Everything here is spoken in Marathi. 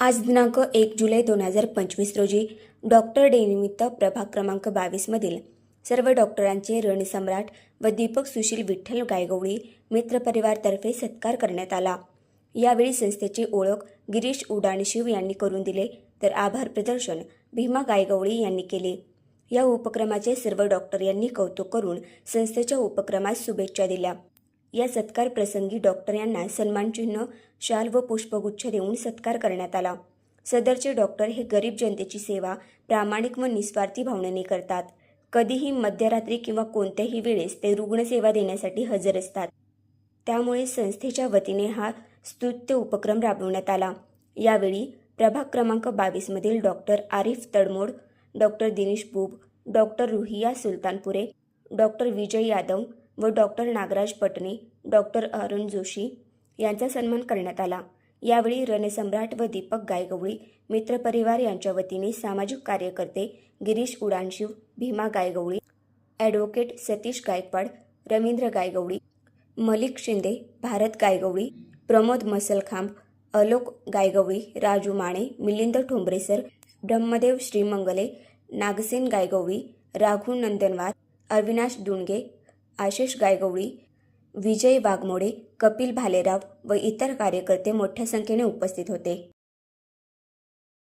आज दिनांक एक जुलै दोन हजार पंचवीस रोजी डॉक्टर डेनिमित्त प्रभाग क्रमांक बावीसमधील सर्व डॉक्टरांचे रणसम्राट व दीपक सुशील विठ्ठल गायगवळी मित्रपरिवारतर्फे सत्कार करण्यात आला. यावेळी संस्थेची ओळख गिरीश उडाणशिव यांनी करून दिले तर आभार प्रदर्शन भीमा गायगवळी यांनी केले. या उपक्रमाचे सर्व डॉक्टर यांनी कौतुक करून संस्थेच्या उपक्रमास शुभेच्छा दिल्या. या सत्कार प्रसंगी डॉक्टर यांना सन्मानचिन्ह शाल व पुष्पगुच्छ देऊन सत्कार करण्यात आला. सदरचे डॉक्टर हे गरीब जनतेची सेवा प्रामाणिक व निस्वार्थी भावनेने करतात. कधीही मध्यरात्री किंवा कोणत्याही वेळेस ते रुग्णसेवा देण्यासाठी हजर असतात. त्यामुळे संस्थेच्या वतीने हा स्तुत्य उपक्रम राबवण्यात आला. यावेळी प्रभाग क्रमांक बावीसमधील doctor Arif Tadmod doctor Dinesh Bub doctor Ruhiya Sultanpure doctor Vijay Yadav व डॉक्टर नागराज पटणे डॉक्टर अरुण जोशी यांचा सन्मान करण्यात आला. यावेळी रणसम्राट व दीपक गायगवळी मित्रपरिवार यांच्या वतीने सामाजिक कार्यकर्ते गिरीश उडाणशिव भीमा गायगवळी ॲडव्होकेट सतीश गायकवाड रवींद्र गायगवळी मलिक शिंदे भारत गायगवळी प्रमोद मसलखांब अलोक गायगवळी राजू माने मिलिंद ठोंबरेसर ब्रह्मदेव श्रीमंगले नागसेन गायगवळी राघू नंदनवार अविनाश दुणगे आशिष गायगवळी विजय वाघमोडे कपिल भालेराव व इतर कार्यकर्ते मोठ्या संख्येने उपस्थित होते.